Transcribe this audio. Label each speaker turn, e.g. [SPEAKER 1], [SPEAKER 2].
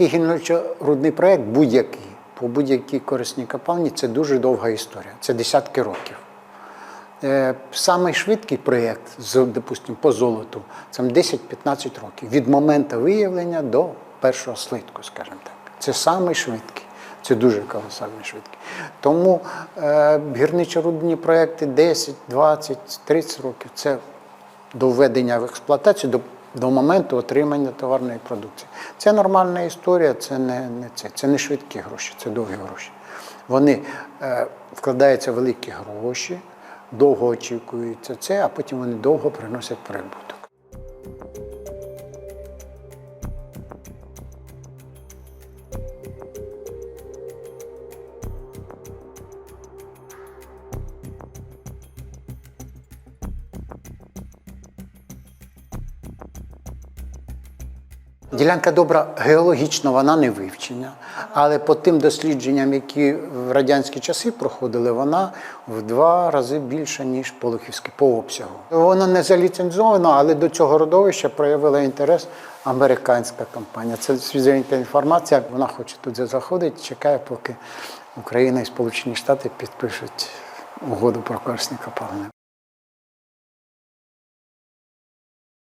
[SPEAKER 1] Будь-який гірничо-рудний проєкт, будь-який, по будь-якій корисній копалні це дуже довга історія. Це десятки років. Е, Самий швидкий проєкт, допустимо, по золоту, це 10-15 років. Від моменту виявлення до першого слитку, скажімо так. Це самий швидкий. Це дуже колосально швидкий. Тому е, гірничо-рудні проєкти 10, 20, 30 років це до введення в експлуатацію, до, до моменту отримання товарної продукції. Це нормальна історія, це не, не це. Це не швидкі гроші, це довгі гроші. Вони е, вкладаються великі гроші, довго очікуються це, а потім вони довго приносять прибуток. Ділянка добра геологічно вона не вивчена, але по тим дослідженням, які в радянські часи проходили, вона в два рази більша, ніж Полухівське по обсягу. Вона не заліцензована, але до цього родовища проявила інтерес американська компанія. Це свіженька інформація. Вона хоче туди заходити, чекає, поки Україна і Сполучені Штати підпишуть угоду про корисні копалини.